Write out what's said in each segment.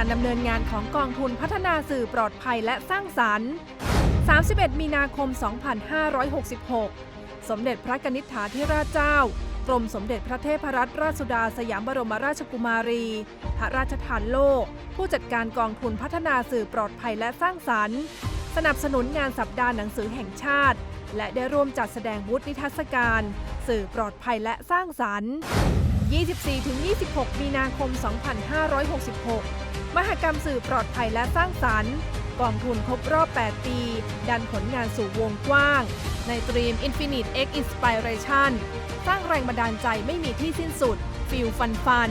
การดำเนินงานของกองทุนพัฒนาสื่อปลอดภัยและสร้างสรรค์ 31 มีนาคม 2566 สมเด็จพระกนิษฐาธิราชเจ้ากรมสมเด็จพระเทพรัตนราชสุดาสยามบรมราชกุมารี พระราชทานโล่ผู้จัดการกองทุนพัฒนาสื่อปลอดภัยและสร้างสรรค์ สนับสนุนงานสัปดาห์หนังสือแห่งชาติ และได้ร่วมจัดแสดงบูธนิทรรศการ สื่อปลอดภัยและสร้างสรรค์ 24-26 มีนาคม 2566 มหกรรมสื่อปลอดภัยและสร้างสรรค์ กองทุนครบรอบ 8 ปี ดันผลงานสู่วงกว้าง ในตรีม Infinite X Inspiration สร้างแรงบันดาลใจไม่มีที่สิ้นสุด ฟิลฟันฟัน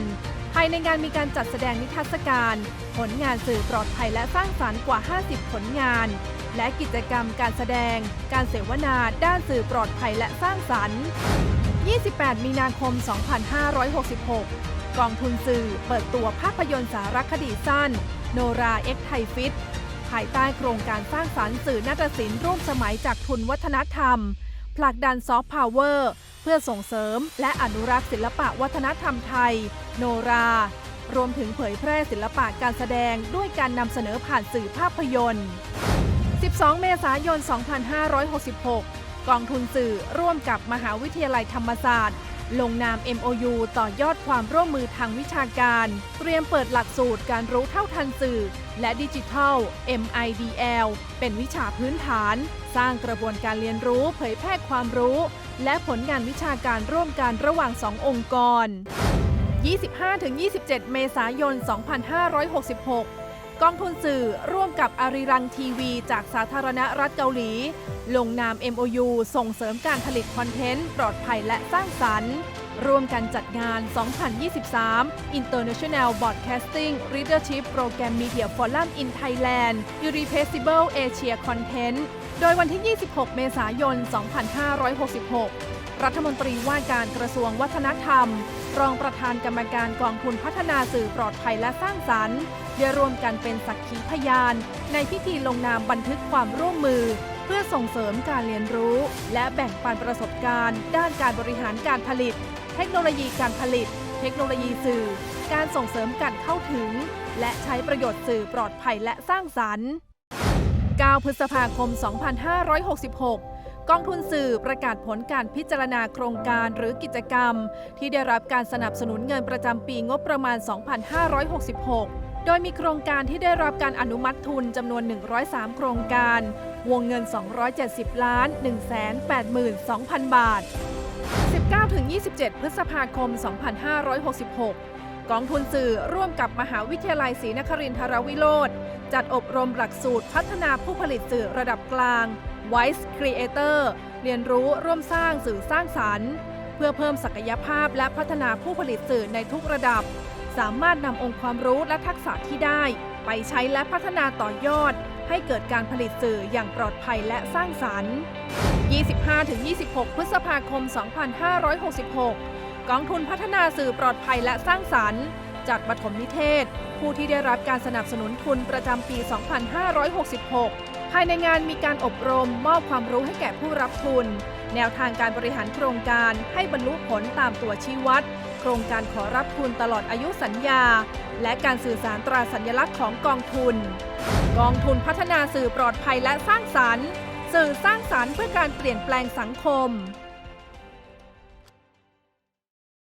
ภายในงานมีการจัดแสดงนิทรรศการ ผลงานสื่อปลอดภัยและสร้างสรรค์กว่า 50 ผลงานและกิจกรรมการแสดง การเสวนา ด้านสื่อปลอดภัยและสร้างสรรค์ 28 มีนาคม 2566 กองทุนสื่อเปิดตัวภาพยนตร์สารคดีสั้น โนราเอ็กไทฟิต ภายใต้โครงการสร้างสรรค์สื่อนาฏศิลป์ร่วมสมัยจากทุนวัฒนธรรม ผลักดันซอฟต์พาวเวอร์เพื่อส่งเสริม และอนุรักษ์ศิลปะวัฒนธรรมไทย โนรา รวมถึงเผยแพร่ศิลปะการแสดงด้วยการนำเสนอผ่านสื่อภาพยนตร์ 12 เมษายน 2566 กองทุนสื่อร่วมกับมหาวิทยาลัยธรรมศาสตร์ ลงนาม MOU ต่อยอดความร่วมมือทางวิชาการ เตรียมเปิดหลักสูตรการรู้เท่าทันสื่อ และดิจิทัล MIDL เป็นวิชาพื้นฐาน สร้างกระบวนการเรียนรู้เผยแพร่ความรู้ และผลงานวิชาการร่วมกันระหว่างสององค์กร 25-27 เมษายน 2566 กองทุนสื่อร่วมกับอาริรังทีวีจากสาธารณรัฐเกาหลี ลงนาม MOU ส่งเสริมการผลิตคอนเทนต์ปลอดภัยและสร้างสรรค์ ร่วมกันจัดงาน 2023 International Broadcasting Leadership Program Media Forum in Thailand Irreplaceable Asia Content โดยวันที่ 26 เมษายน 2566 รัฐมนตรีว่าการกระทรวงวัฒนธรรม รองประธานกรรมการกองทุนพัฒนาสื่อปลอดภัยและสร้างสรรค์ได้ร่วมกันเป็นสักขีพยาน ในพิธีลงนามบันทึกความร่วมมือ เพื่อส่งเสริมการเรียนรู้ และแบ่งปันประสบการณ์ ด้านการบริหารการผลิต เทคโนโลยีการผลิต เทคโนโลยีสื่อ การส่งเสริมการเข้าถึง และใช้ประโยชน์สื่อปลอดภัยและสร้างสรรค์ 9 พฤษภาคม 2566 กองทุนสื่อประกาศผลการพิจารณาโครงการหรือกิจกรรม ที่ได้รับการสนับสนุนเงินประจำปีงบประมาณ 2566 โดยมีโครงการที่ได้รับการอนุมัติทุนจำนวน 103 โครงการ วงเงิน 270 ล้าน182,000 บาท 19-27 พฤษภาคม 2566 กองทุนสื่อร่วมกับมหาวิทยาลัยศรีนครินทรวิโรธจัดอบรมหลักสูตรพัฒนาผู้ผลิตสื่อระดับกลาง Voice Creator เรียนรู้ร่วมสร้างสื่อสร้างสรรค์ เพื่อเพิ่มศักยภาพและพัฒนาผู้ผลิตสื่อในทุกระดับ สามารถนำองค์ความรู้และทักษะที่ได้ ไปใช้และพัฒนาต่อยอด ให้เกิดการผลิตสื่ออย่างปลอดภัยและสร้างสรรค์ 25-26 พฤษภาคม 2566 กองทุนพัฒนาสื่อปลอดภัยและสร้างสรรค์จัดปฐมนิเทศ ผู้ที่ได้รับการสนับสนุนทุนประจำปี 2566 ภายในงานมีการอบรมมอบความรู้ให้แก่ผู้รับทุน แนวทางการบริหารโครงการให้บรรลุผลตามตัวชี้วัด โครงการขอรับทุนตลอดอายุสัญญา และการสื่อสารตราสัญลักษณ์ของกองทุน กองทุนพัฒนาสื่อปลอดภัยและสร้างสรรค์ สื่อสร้างสรรค์เพื่อการเปลี่ยนแปลงสังคม